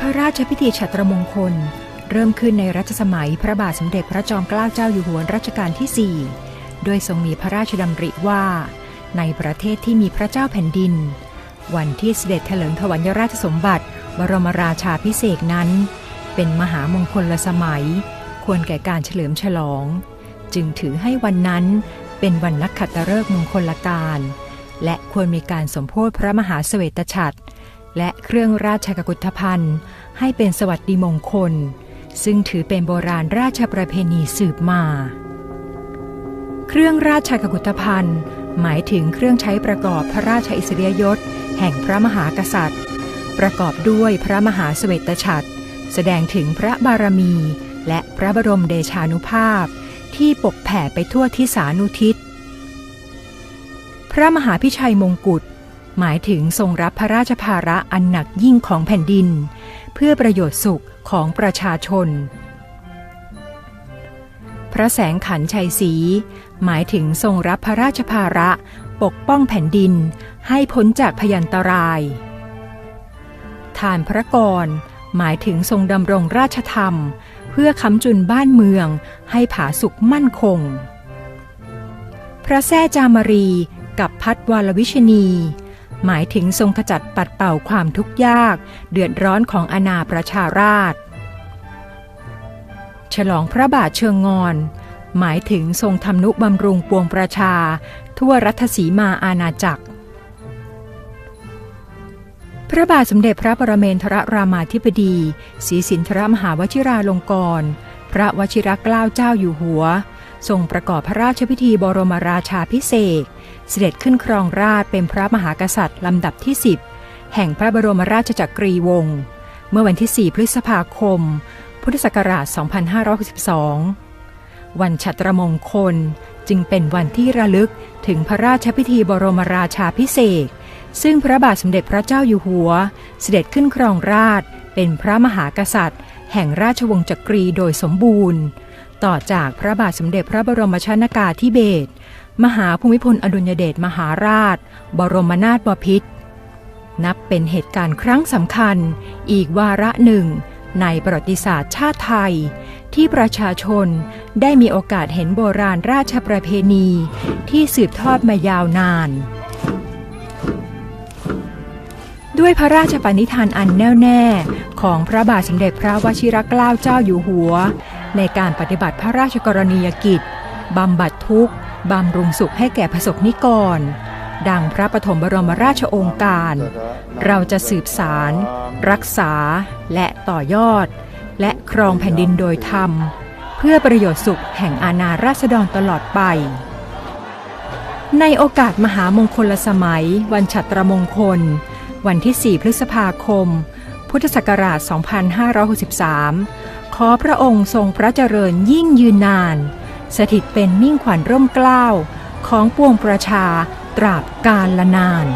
พระราชพิธีฉัตรมงคล เริ่มขึ้นในรัชสมัยพระบาทสมเด็จพระจอมเกล้าเจ้าอยู่หัวรัชกาลที่ 4 โดยทรงมีพระราชดำริว่า ในประเทศที่มีพระเจ้าแผ่นดิน วันที่เสด็จเถลิงถวัลยราชสมบัติ บรมราชาพิเศษนั้น เป็นมหามงคลละสมัย ควรแก่การเฉลิมฉลอง จึงถือให้วันนั้นเป็นวันนักขัตฤกษ์มงคลการ และควรมีการสมโพธิพระมหาเสวตฉัตร และเครื่องราชกุฏภัณฑ์ ให้เป็นสวัสดิมงคล ซึ่งถือเป็นโบราณราชประเพณีสืบมา เครื่องราชกุฏภัณฑ์ หมายถึงเครื่องใช้ประกอบพระราชอิสริยยศ แห่งพระมหากษัตริย์ ประกอบด้วยพระมหาเสวตฉัตรแสดงถึงพระบารมี และพระบรมเดชานุภาพ ที่ปกแผ่ไปทั่วทิศานุทิศ พระมหาพิชัยมงกุฎ หมายถึงทรงรับพระราชภาระอันหนักยิ่งของแผ่นดิน เพื่อประโยชน์สุขของประชาชน พระแสงขันชัยศรีหมายถึงทรงรับพระราชภาระปกป้องแผ่นดินให้พ้นจากพยันตรายทานพระกร หมายถึงทรงดำรงราชธรรม เพื่อค้ำจุนบ้านเมืองให้ผาสุกมั่นคง พระแท่จามรีกับพัดวาลวิชนี หมายถึงทรงขจัดปัดเป่าความทุกข์ยาก เดือดร้อนของอาณาประชาราษฉลองพระบาทเชิงงอน หมายถึงทรงทำนุบำรุงปวงประชา ทั่วรัฐสีมาอาณาจักร พระบาทสมเด็จพระปรเมนทรรามาธิบดีศรีสินทรมหาวชิราลงกรณพระวชิรเกล้าเจ้าอยู่หัว ทรงประกอบพระราชพิธีบรมราชาพิเศษ เสด็จขึ้นครองราชเป็นพระมหากษัตริย์ลำดับที่ 10 แห่งพระบรมราชจักรีวงศ์เมื่อวันที่ 4 พฤษภาคม พุทธศักราช 2562 วันฉัตรมงคลจึงเป็นวันที่ระลึกถึงพระราชพิธีบรมราชาพิเศษ ซึ่งพระบาทสมเด็จพระเจ้าอยู่หัว เสด็จขึ้นครองราชเป็นพระมหากษัตริย์ แห่งราชวงศ์จักรีโดยสมบูรณ์ ต่อจากพระบาทสมเด็จพระบรมชนากาธิเบศรมหาภูมิพลอดุลยเดชมหาราช บรมนาถบพิตรนับเป็นเหตุการณ์ครั้งสำคัญ อีกวาระหนึ่ง ในประวัติศาสตร์ชาติไทย ที่ประชาชนได้มีโอกาสเห็นโบราณราชประเพณี ที่สืบทอดมายาวนาน ด้วยพระราชปณิธานอันแน่วแน่ ของพระบาทสมเด็จพระวชิรเกล้าเจ้าอยู่หัว ในการปฏิบัติพระราชกรณียกิจ บำบัดทุกข์ บำรุงสุขให้แก่ประสบนิกร ดังพระปฐมบรมราชองค์การ เราจะสืบสาร รักษา และต่อยอด และครองแผ่นดินโดยธรรม เพื่อประโยชน์สุขแห่งอาณาราษฎรตลอดไป ในโอกาสมหามงคลสมัย วันฉัตรมงคล วันที่ 4 พฤษภาคม พุทธศักราช 2563 ขอพระองค์ทรงพระเจริญยิ่งยืนนาน สถิตเป็นมิ่งขวัญร่มเกล้าของปวงประชาตราบกาลละนาน